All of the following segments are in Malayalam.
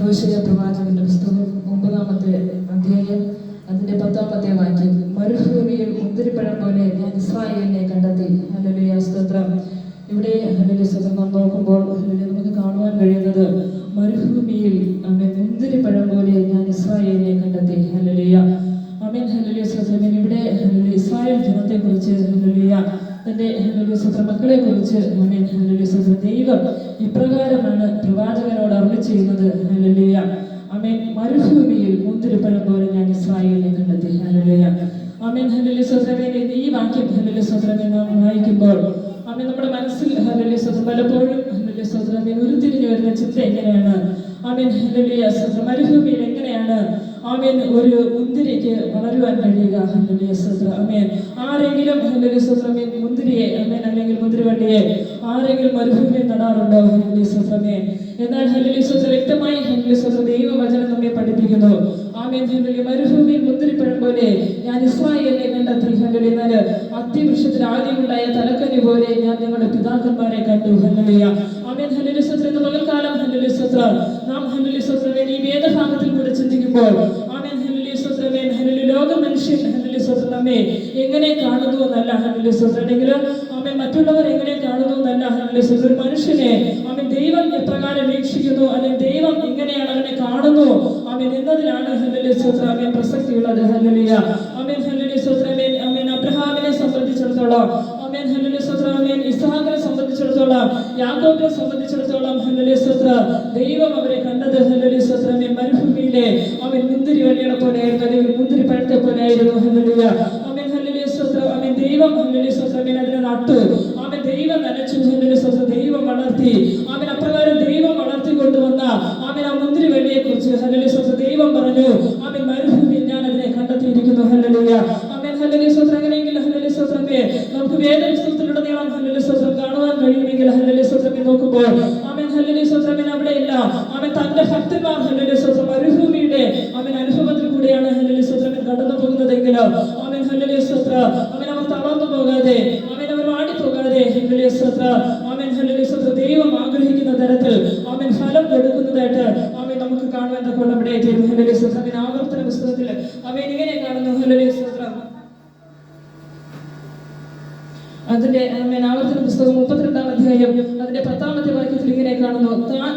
ഹോശയ പ്രവാചകന്റെ പുസ്തകം ഒമ്പതാമത്തെ അധ്യായം അതിന്റെ പത്താമത്തെ വാക്യം മരുഭൂമിയിൽ മുന്തിരിപ്പഴം പോലെ ഞാൻ ഇസ്രായേലിനെ കണ്ടെത്തി. ഹല്ലേലൂയ സ്തോത്രം. ഇവിടെ ഹല്ലേലൂയ സ്തോത്രം. നാം നോക്കുമ്പോൾ നമുക്ക് കാണുവാൻ കഴിയുന്നത് മരുഭൂമിയിൽ അങ്ങനെ മുന്തിരിപ്പഴം പോലെ ഞാൻ ഇസ്രായേലിനെ കണ്ടെത്തി. ഹല്ലേലൂയ. ഹല്ലേലൂയ ഇസ്രായേൽ ജനത്തെ കുറിച്ച് ഹല്ലേലൂയ. തന്റെ ഹല്ലേലൂയ സ്തോത്രം മക്കളെ കുറിച്ച് അമീൻ ഹല്ലേലൂയ സ്തോത്രം ദൈവം ഇപ്രകാരമാണ് പ്രവാചകനോട് അരുളി ചെയ്യുന്നത് ഹല്ലേലൂയ. അമേൻ മരുഭൂമിയിൽ മുന്തിരിപ്പഴം പോലെ ഞാൻ ഇസ്രായേലിനെ കണ്ടെത്തി. ഹല്ലേലൂയ. അമേൻ ഹല്ലേലൂയ സ്തോത്രമേ ഈ വാക്യം ഹല്ലേലൂയ സ്തോത്രമേ നാം വായിക്കുമ്പോൾ അമ്മ നമ്മുടെ മനസ്സിൽ ഹല്ലേലൂയ സ്തോത്രം പലപ്പോഴും ഹല്ലേലൂയ സ്തോത്രമേ ഉരുത്തിരിഞ്ഞു വരുന്ന ചിന്ത എങ്ങനെയാണ്? ആമേൻ. ഹല്ലേലൂയ സ്തോത്രം മരുഭൂമിയിൽ എങ്ങനെയാണ്? ആമേൻ ഒരു മുന്തിരിക്ക് വളരുവാൻ കഴിയുക. ഹല്ലേലൂയ സ്തോത്രം ആമേൻ. ആരെങ്കിലും ഹല്ലേലൂയ സ്തോത്രം ആമേൻ മുന്തിരിയെ ആമേൻ അല്ലെങ്കിൽ മുന്തിരിവള്ളിയെ ആരെങ്കിലും മരുഭൂമിയിൽ നടാറുണ്ടോ? ഹല്ലേലൂയ സ്തോത്രമേ എന്നാൽ ഹല്ലേലൂയ സ്തോത്രം വ്യക്തമായി ഹല്ലേലൂയ സ്തോത്രം ദൈവവചനം നമ്മെ പഠിപ്പിക്കുന്നു. ആമേൻ ഹല്ലേലൂയ മരുഭൂമിയിൽ മുന്തിരിപ്പഴം പോലെ ഞാൻ ഇസ്രായേലിനെ കണ്ടെത്തി. ഹല്ലേലൂയ എന്നാൽ അത്യവൃക്ഷത്തിൽ ആദ്യമുണ്ടായ തലക്കനി പോലെ ഞാൻ നിങ്ങളുടെ പിതാക്കന്മാരെ കണ്ടു. ഹല്ലേലൂയ. ആമേൻ ഹല്ലേലൂയ സ്തോത്രം ഇന്ന് പകൽക്കാലം ഹല്ലേലൂയ സ്തോത്രം സ്തോത്രമേ ഈ വേദഭാഗത്തിൽ കൂടെ ചിന്തിക്കുമ്പോൾ ലോക മനുഷ്യൻ നമ്മെ എങ്ങനെ കാണുന്നു എന്നല്ല ഹല്ലേലൂയ സ്തോത്രം അല്ലെങ്കിൽ ആമേൻ മറ്റുള്ളവർ എങ്ങനെ കാണുന്നു എന്നല്ല ഹല്ലേലൂയ സ്തോത്രം ഒരു മനുഷ്യനെ അമ്മ ദൈവം എപ്രകാരം വീക്ഷിക്കുന്നു? അല്ലെങ്കിൽ ദൈവം എങ്ങനെയാണ് അവനെ കാണുന്നു? അമ്മ എന്നതിലാണ് ഹല്ലേലൂയ സ്തോത്രം ആമേൻ പ്രസക്തിയുള്ളത്. ഹനുലിയ. അമ്മ ഹല്ലേലൂയ സ്തോത്രം ആമേൻ ആമേൻ അബ്രഹാമിനെ സംബന്ധിച്ചിടത്തോളം ആമേൻ ഹല്ലേലൂയ സ്തോത്രം ആമേൻ ഇസ്ഹാഖിനെ സംബന്ധിച്ചിടത്തോളം യാക്കോബിനെ സംബന്ധിച്ചിടത്തോളം ഹല്ലേലൂയ സ്തോത്രം ദൈവം അവരെ കണ്ടത് ഹല്ലേലൂയ സ്തോത്രം ആമേൻ മരുഭൂമിയിലെ അവൻ മുന്തിരി വള്ളികളെ പോലെയായിരുന്നു അല്ലെങ്കിൽ മുന്തിരി പഴത്തെ പോലെയായിരുന്നു ഹല്ലേലൂയ. അവൻ ഹല്ലേലൂയ സ്തോത്രം. അവൻ ദൈവം ഹല്ലേലൂയ സ്തോത്രം. ആമേൻ അതിനെ നട്ടു. അവൻ ദൈവം നനച്ചു. ഹല്ലേലൂയ സ്തോത്രം. ദൈവം വളർത്തി. അവൻ അപ്രകാരം ദൈവം വളർത്തി കൊണ്ടുവന്ന അവൻ ആ മുന്തിരി വള്ളിയെ കുറിച്ച് ഹല്ലേലൂയ സ്തോത്രം ദൈവം പറഞ്ഞു. അവൻ മരുഭൂമിയിൽ ഞാൻ അതിനെ കണ്ടെത്തിയിരിക്കുന്നു. ഹല്ലേലൂയ. അവൻ ഹല്ലേലൂയ സ്തോത്രം. അങ്ങനെയെങ്കിൽ സ്തോത്രമേ നമുക്ക് വേദപുസ്തകത്തിലുടനീളം ഹല്ലലി സ്തോത്രം കാണുവാൻ കഴിയുമെങ്കിൽ ഹല്ലലി സ്തോത്രമേ നോക്കുമ്പോൾ അവൻ ഹല്ലലി സ്തോത്രമേ അവിടെ ഇല്ല അവൻ തന്റെ ഭക്തന്മാർ ഹല്ലലി സ്തോത്രം മരുഭൂമിയുടെ അവൻ അനുഭവത്തിൽ കൂടിയാണ് ഹല്ലലി സ്തോത്രമേ കടന്നു പോകുന്നതെങ്കിൽ അവൻ ഹല്ലലി സ്വത്ര അവൻ അവർ തളർന്നു പോകാതെ അവൻ അവർ വാടിപ്പോകാതെ പോകാതെ സ്വത്ര അവൻ ഹല്ലലി സ്വത്ര ദൈവം ആഗ്രഹിക്കുന്ന തരത്തിൽ അവൻ ഫലം കൊടുക്കുന്നതായിട്ട് അവൻ നമുക്ക് കാണുവാൻ കൊള്ളം ഇവിടെ തീരും. ഹല്ലേലൂയ സ്തോത്രം ആവർത്തന പുസ്തകത്തിൽ അവൻ ഇങ്ങനെ കാണുന്നു ഹല്ലേലൂയ സ്തോത്രം അതിന്റെ ആവർത്തന പുസ്തകം മുപ്പത്തിരണ്ടാം അധ്യായം അതിന്റെ പത്താമത്തെ വാക്യത്തിൽ ഇങ്ങനെ കാണുന്നു. താൻ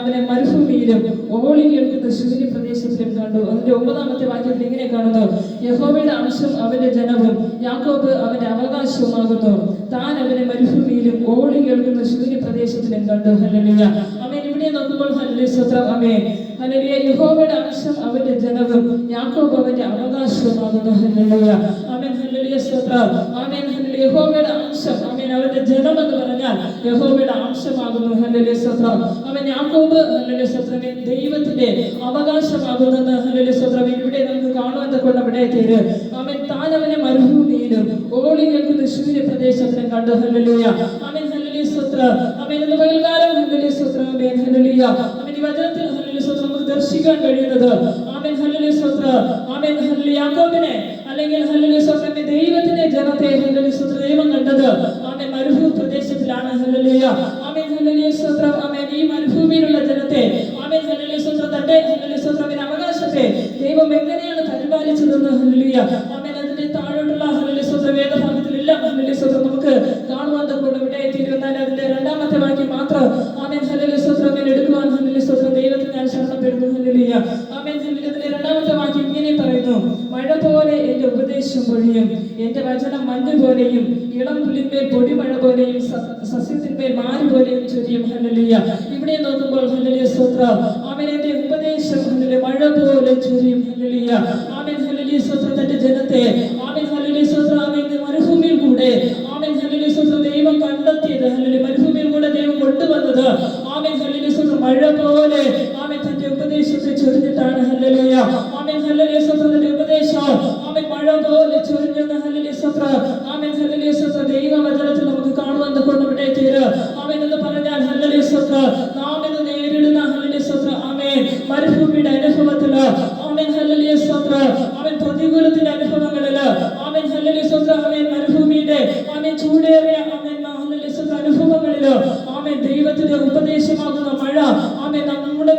അവനെ മരുഭൂമിയിലും ഓളി കേൾക്കുന്ന ശൂന്യ പ്രദേശത്തിലും കണ്ടു. അതിന്റെ ഒമ്പതാമത്തെ വാക്യത്തിൽ ഇങ്ങനെ കാണുന്നു. യഹോബയുടെ അംശം അവന്റെ ജനവും യാക്കോബ് അവന്റെ അവകാശവുമാകുന്നു. താൻ അവനെ മരുഭൂമിയിലും ഓളി കേൾക്കുന്ന ശൂന്യ പ്രദേശത്തിലും കണ്ടു. ഹല്ലേലൂയ. അവൻ ഇവിടെ നോക്കുമ്പോൾ ഹല്ലേലൂയ സ്വത്രം അവൻ ഹല്ലേലൂയ. യഹോബയുടെ അംശം അവന്റെ ജനവും യാക്കോബ് അവന്റെ അവകാശവുമാകുന്നു. ഹല്ലേലൂയ. ഹല്ലേലൂയ ആമേൻ യഹോവയുടെ ആമേൻ ജനം എന്ന് പറഞ്ഞാൽ യഹോവയുടെ അംശമാകുന്നു. ഹല്ലേലൂയ സ്തോത്രം അവൻ ദൈവത്തിന്റെ അവകാശമാകുന്നെന്ന് ഹല്ലേലൂയ സ്തോത്രം ഇവിടെ നമുക്ക് കാണുവാൻ കൊണ്ട് അവിടെ തീര് ആമേൻ താൻ അവനെ മരുഭൂമിയിലും ഓളി കേൾക്കുന്ന ശൂന്യ പ്രദേശത്തിലും കണ്ടു. ഹല്ലേലൂയ. പകൽക്കാലം ഹല്ലേലൂയ സ്തോത്രം അവൻ ഈ വചനത്തിൽ നമുക്ക് ദർശിക്കാൻ കഴിയുന്നത്. ആമേൻ ഹല്ലേലൂയ സ്തോത്രം ആമേൻ യാക്കോബിനെ അല്ലെങ്കിൽ സ്തോത്രം ദൈവത്തിന്റെ ജനത്തെ ഹല്ലേലൂയ സ്തോത്രം. ദൈവം കണ്ടത് ആമേൻ മരുഭൂ പ്രദേശത്തിലാണ് ഹല്ലേലൂയ. ആമേൻ ഹല്ലേലൂയ സ്തോത്രം. ആമേൻ ഈ മരുഭൂമിയിലുള്ള ജനത്തെ ആമേൻ ഹല്ലേലൂയ സ്തോത്രം. തന്റെ ആമേൻ അവകാശത്തെ ദൈവം എങ്ങനെയാണ് പരിപാലിച്ചതെന്ന് ഹല്ലേലൂയ. ആമേൻ അതിന്റെ താഴോട്ടുള്ള ഹല്ലേലൂയ വേദഭാഗത്തിലില്ല സ്തോത്രം നമുക്ക് കാണുവാൻ തക്കൊണ്ട് ഇവിടെ എത്തിയിരുന്നാൽ അതിന്റെ രണ്ടാമത്തെ വാക്യം മാത്രം സ്തോത്രം ആമേൻ എടുക്കുവാൻ ഹല്ലേലൂയ ദൈവത്തെ ഞാൻ ശരണപ്പെടുന്നു ഹല്ലേലൂയ. ആമേൻ ഹല്ലേലൂയ അതിന്റെ രണ്ടാമത്തെ വാക്യം ഇങ്ങനെ പറയുന്നു മഴ പോലെ ഉപദേശം പൊഴിയും. എന്റെ വചനം മഞ്ഞ് പോലെയും ഇളം പുലിന്മേൽ പൊടിമഴ പോലെയും സസ്യത്തിന്മേൽ മാറി പോലെയും ചൊരിയും. ഹല്ലേലൂയ. ഇവിടെ നോക്കുമ്പോൾ ഹല്ലേലൂയ സ്തോത്രം ആമേൻ എന്റെ ഉപദേശം ഹല്ലേലൂയ. മഴ പോലെ ചൊരിയും. ഹല്ലേലൂയ. ആമേൻ ഹല്ലേലൂയ സ്തോത്രം തന്റെ ജനത്തെ. ആമേൻ ഹല്ലേലൂയ സ്തോത്രം ആമേൻ മരുഭൂമിയിൽ കൂടെ. ആമേൻ ഹല്ലേലൂയ സ്തോത്രം ദൈവം കണ്ടെത്തിയത്. ഹല്ലേലൂയ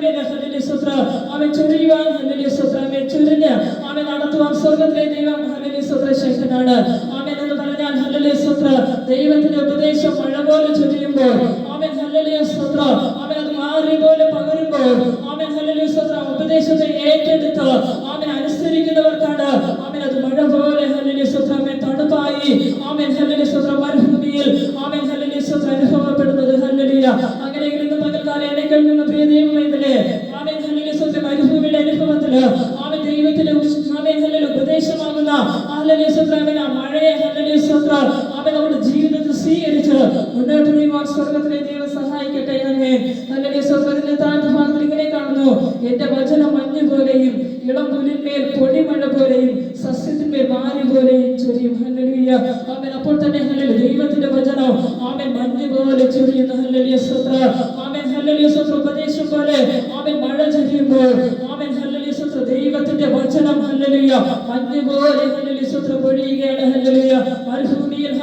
മേലെ ഹല്ലേലൂയ സ്തോത്രം അവൻ ചൊരിയുവാൻ ഹല്ലേലൂയ സ്തോത്രം അവൻ ചൊരിഞ്ഞ് അവൻ നടത്തുവാൻ സ്വർഗത്തിലെ ദൈവം ഹല്ലേലൂയ സ്തോത്ര ശക്തനാണ്. അവൻ എന്ന് പറഞ്ഞാൽ ഹല്ലേലൂയ സ്തോത്രം ദൈവത്തിന്റെ ഉപദേശം മഴ പോലെ ചൊരിയുമ്പോൾ അവൻ ഹല്ലേലൂയ സ്തോത്രം അവൻ അത് മാറി പോലെ പകരുമ്പോൾ അവൻ ഹല്ലേലൂയ സ്തോത്രം ഉപദേശത്തെ ഏറ്റെടുത്ത് അവൻ അനുസരിക്കുന്നവർക്കാണ്. അവൻ അത് മഴ പോലെ ഹല്ലേലൂയ സ്തോത്രം അവൻ തണുപ്പായി. അവൻ ഹല്ലേലൂയ സ്തോത്രം മരുഭൂമിയിൽ ആമേൻ മഴയെ ആമേൻ നമ്മുടെ ജീവിതത്തിൽ സ്വീകരിച്ച് മുന്നോട്ട് നീങ്ങുവാൻ സ്വർഗത്തിലെ ദൈവം സഹായിക്കട്ടെ ആമേൻ ഹല്ലേലൂയ സ്തോത്രത്തിന്റെ താഴ്ന്ന ഭാഗത്തിൽ ഇങ്ങനെ കാണുന്നു. എന്റെ വചനം മഞ്ഞ് പോലെയും ഇളം പുലിന്മേൽ പൊടിമഴ പോലെയും സസ്യത്തിന്മേൽ മാരി പോലെയും ചൊരിയും. ഹല്ലേലൂയ. ആമേൻ അപ്പോൾ തന്നെ ഹല്ലേലൂയ ദൈവത്തിന്റെ വചനം. ആമേൻ മഞ്ഞ് പോലെ ചൊരിയുന്ന ഹല്ലേലൂയ സ്വത്ര ആമേൻ ഹല്ലേലൂയ സ്വത്ര ഉപദേശം പോലെ. ആമേൻ മഴ ചൊരിയുമ്പോൾ. ആമേൻ ദൈവത്തിന്റെ വചനം ഹല്ലേലൂയ. അഗ്നി പോലെ ഹല്ലേലൂയ സുത്ര പൊഴിയുകയാണ് ഹല്ലേലൂയ. മരുഭൂമിയിൽ